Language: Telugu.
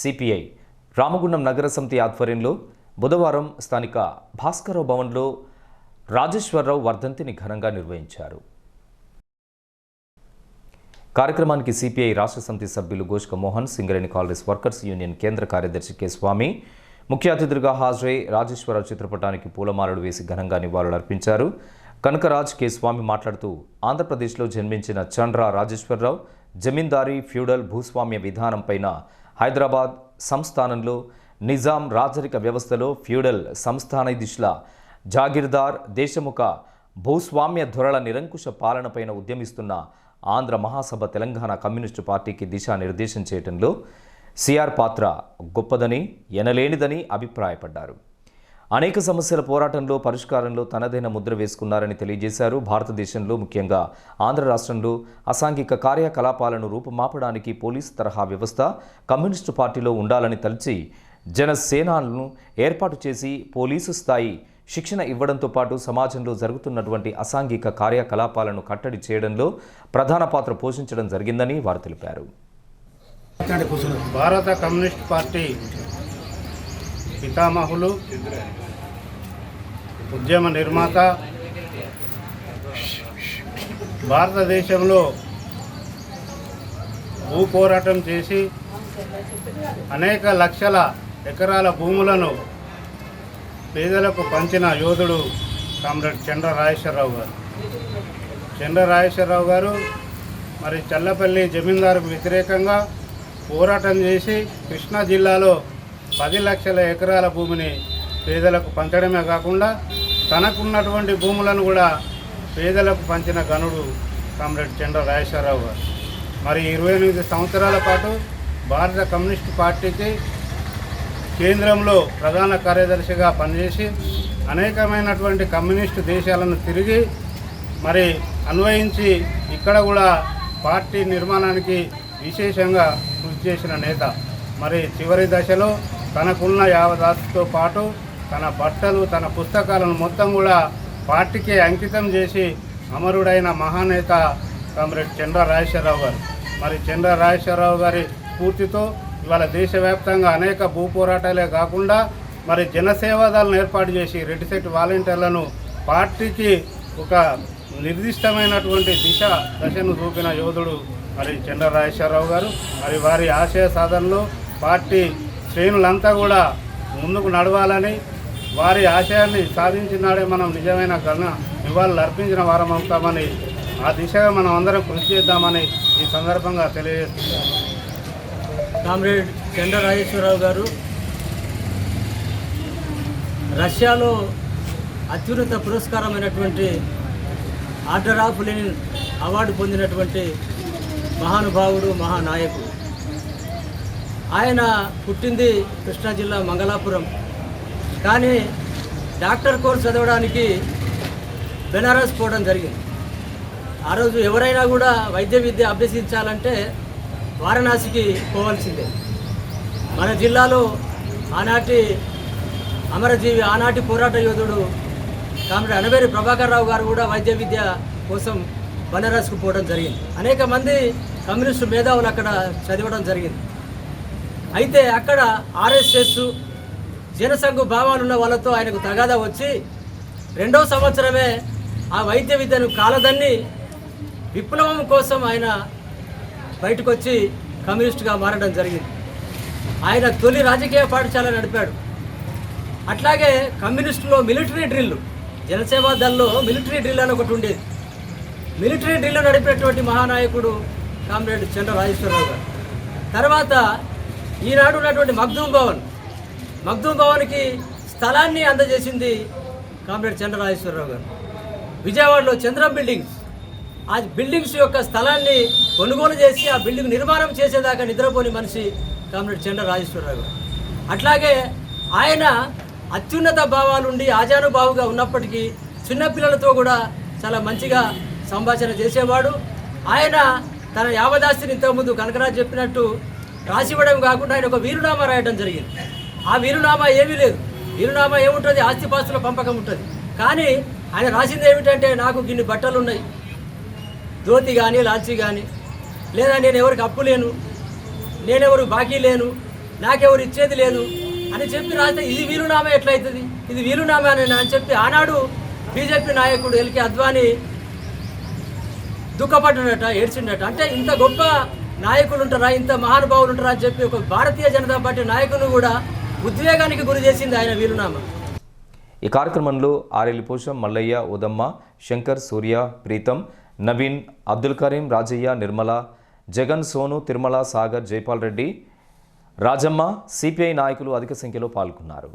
సిపిఐ రామగుండం నగర సమితి ఆధ్వర్యంలో బుధవారం స్థానిక భాస్కరరావు భవన్లో రాజేశ్వరరావు వర్ధంతిని ఘనంగా నిర్వహించారు. కార్యక్రమానికి సిపిఐ రాష్ట్ర సమితి సభ్యులు Goshka Mohan Singareni Congress workers union కేంద్ర కార్యదర్శి కె. స్వామి ముఖ్య అతిథులుగా హాజరై రాజేశ్వరరావు చిత్రపటానికి పూలమాలలు వేసి ఘనంగా నివాళులర్పించారు. కనకరాజ్ కె. స్వామి మాట్లాడుతూ ఆంధ్రప్రదేశ్లో జన్మించిన చండ్ర రాజేశ్వరరావు జమీందారీ ఫ్యూడల్ భూస్వామ్య విధానంపైన హైదరాబాద్ సంస్థానంలో నిజాం రాజరిక వ్యవస్థలో ఫ్యూడల్ సంస్థానాధీశుల జాగీర్దార్ దేశముఖ భూస్వామ్య ధొరల నిరంకుశ పాలనపైన ఉద్యమిస్తున్న ఆంధ్ర మహాసభ తెలంగాణ కమ్యూనిస్టు పార్టీకి దిశానిర్దేశం చేయడంలో సిఆర్ పాత్ర గొప్పదని ఎనలేనిదని అభిప్రాయపడ్డారు. అనేక సమస్యల పోరాటంలో పరిష్కారంలో తనదైన ముద్ర వేసుకున్నారని తెలియజేశారు భారతదేశంలో ముఖ్యంగా. ఆంధ్ర రాష్ట్రంలో అసాంఘిక కార్యకలాపాలను రూపుమాపడానికి పోలీసు తరహా వ్యవస్థ కమ్యూనిస్టు పార్టీలో ఉండాలని తలిచి జనసేనలను ఏర్పాటు చేసి పోలీసు స్థాయి శిక్షణ ఇవ్వడంతో పాటు సమాజంలో జరుగుతున్నటువంటి అసాంఘిక కార్యకలాపాలను కట్టడి చేయడంలో ప్రధాన పాత్ర పోషించడం జరిగిందని వారు తెలిపారు. భారత కమ్యూనిస్ట్ పార్టీ పితామహులు ఉద్యమ నిర్మాత. భారతదేశంలో భూ పోరాటం చేసి అనేక లక్షల ఎకరాల భూములను పేదలకు పంచిన యోధుడు కామ్రేడ్ చంద్ర రాజేశ్వరరావు గారు. చంద్ర రాజేశ్వరరావు గారు మరి చల్లపల్లి జమీందారుకు వ్యతిరేకంగా పోరాటం చేసి కృష్ణా జిల్లాలో పది లక్షల ఎకరాల భూమిని పేదలకు పంచడమే కాకుండా తనకున్నటువంటి భూములను కూడా పేదలకు పంచిన గనుడు కామ్రేడ్ చంద్ర రాజేశ్వరరావు గారు. మరి ఇరవై ఎనిమిది సంవత్సరాల పాటు భారత కమ్యూనిస్ట్ పార్టీకి కేంద్రంలో ప్రధాన కార్యదర్శిగా పనిచేసి అనేకమైనటువంటి కమ్యూనిస్టు దేశాలను తిరిగి మరి అన్వయించి ఇక్కడ కూడా పార్టీ నిర్మాణానికి విశేషంగా కృషి చేసిన నేత. మరి చివరి దశలో తనకున్న యావదాస్తితో పాటు తన బట్టలు తన పుస్తకాలను మొత్తం కూడా పార్టీకి అంకితం చేసి అమరుడైన మహానేత కామ్రేడ్ చంద్ర రాజశేఖరరావు గారు. మరి చంద్ర రాజశేఖరరావు గారి స్ఫూర్తితో ఇవాళ దేశవ్యాప్తంగా అనేక భూ పోరాటాలే కాకుండా మరి జనసేవాదాలను ఏర్పాటు చేసి రెడ్డిసెట్ వాలంటీర్లను పార్టీకి ఒక నిర్దిష్టమైనటువంటి దిశ దశను చూపిన యోధుడు మరి చంద్ర రాజేశ్వరరావు గారు. మరి వారి ఆశయ సాధనలో పార్టీ శ్రేణులంతా కూడా ముందుకు నడవాలని వారి ఆశయాన్ని సాధించినాడే మనం నిజమైన ఘన నివాళులు అర్పించిన వారం అవుతామని ఆ దిశగా మనం అందరం కృషి చేద్దామని ఈ సందర్భంగా తెలియజేస్తున్నాం. కామ్రేడ్ చంద్ర రాజేశ్వరరావు గారు రష్యాలో అత్యున్నత పురస్కారమైనటువంటి ఆర్డర్ ఆఫ్ లెనిన్ అవార్డు పొందినటువంటి మహానుభావుడు మహానాయకుడు. ఆయన పుట్టింది కృష్ణా జిల్లా మంగళాపురం. కానీ డాక్టర్ కోర్స్ చదవడానికి బెనారస్ పోవడం జరిగింది. ఆ రోజు ఎవరైనా కూడా వైద్య విద్య అభ్యసించాలంటే వారణాసికి పోవాల్సిందే. మన జిల్లాలో ఆనాటి అమరజీవి ఆనాటి పోరాట యోధుడు కామ్రేడ్ అనవేరి ప్రభాకర్ రావు గారు కూడా వైద్య విద్య కోసం బనారస్కు పోవడం జరిగింది. అనేక మంది కమ్యూనిస్టు మేధావులు అక్కడ చదవడం జరిగింది. అయితే అక్కడ ఆర్ఎస్ఎస్ జనసంఘ భావాలున్న వాళ్ళతో ఆయనకు తగాదా వచ్చి రెండవ సంవత్సరమే ఆ వైద్య విద్యను కాలదన్ని విప్లవం కోసం ఆయన బయటకు వచ్చి కమ్యూనిస్టుగా మారడం జరిగింది. ఆయన తొలి రాజకీయ పాఠశాల నడిపాడు. అట్లాగే కమ్యూనిస్టులో మిలిటరీ డ్రిల్ జనసేవ దళలో మిలిటరీ డ్రిల్ అని ఒకటి ఉండేది. మిలిటరీ డ్రిల్ నడిపేటువంటి మహానాయకుడు కామ్రేడ్ చంద్ర రాజేశ్వరరావు గారు. తర్వాత ఈనాడు ఉన్నటువంటి మగ్దూమ్ భవన్. మగ్దూమ్ భవన్కి స్థలాన్ని అందజేసింది కామ్రేడ్ చంద్రరాజేశ్వరరావు గారు. విజయవాడలో చంద్రం బిల్డింగ్స్. ఆ బిల్డింగ్స్ యొక్క స్థలాన్ని కొనుగోలు చేసి ఆ బిల్డింగ్ నిర్మాణం చేసేదాకా నిద్రపోని మనిషి కామ్రేడ్ చంద్రరాజేశ్వరరావు గారు. అట్లాగే ఆయన అత్యున్నత భావాలుండి ఆజానుభావుగా ఉన్నప్పటికీ చిన్నపిల్లలతో కూడా చాలా మంచిగా సంభాషణ చేసేవాడు. ఆయన తన యావదాస్తిని ఇంతకుముందు కనకరాజు చెప్పినట్టు రాసివ్వడం కాకుండా ఆయన ఒక వీరునామా రాయడం జరిగింది. ఆ వీరునామా ఏమీ లేదు. వీరునామా ఏముంటుంది? ఆస్తిపాస్తుల పంపకం ఉంటుంది. కానీ ఆయన రాసింది ఏమిటంటే నాకు గిన్ని బట్టలు ఉన్నాయి ధోతి కానీ లాల్చి కానీ లేదా నేను ఎవరికి అప్పు లేను. నేనెవరు బాకీ లేను. నాకెవరు ఇచ్చేది లేదు. అని చెప్పి రాస్తే ఇది వీలునామా ఎట్లయితుంది? ఇది వీలునామా అని అని చెప్పి ఆనాడు బీజేపీ నాయకుడు ఎల్కే అద్వానీ దుఃఖపడ్డాడట ఏడ్చిండట. అంటే ఇంత గొప్ప నాయకులు ఉంటారా ఇంత మహానుభావులు ఉంటారా అని చెప్పి ఒక భారతీయ జనతా పార్టీ నాయకులను కూడా ఉద్వేగానికి గురి చేసింది ఆయన వీలునామా? ఈ కార్యక్రమంలో ఆరెల్లి పోషం మల్లయ్య ఉదమ్మ శంకర్ సూర్య ప్రీతం నవీన్ అబ్దుల్ కరీం రాజయ్య నిర్మల జగన్ సోను తిరుమల సాగర్ జైపాల్ రెడ్డి రాజమ్మ సిపిఐ నాయకులు అధిక సంఖ్యలో పాల్గొన్నారు.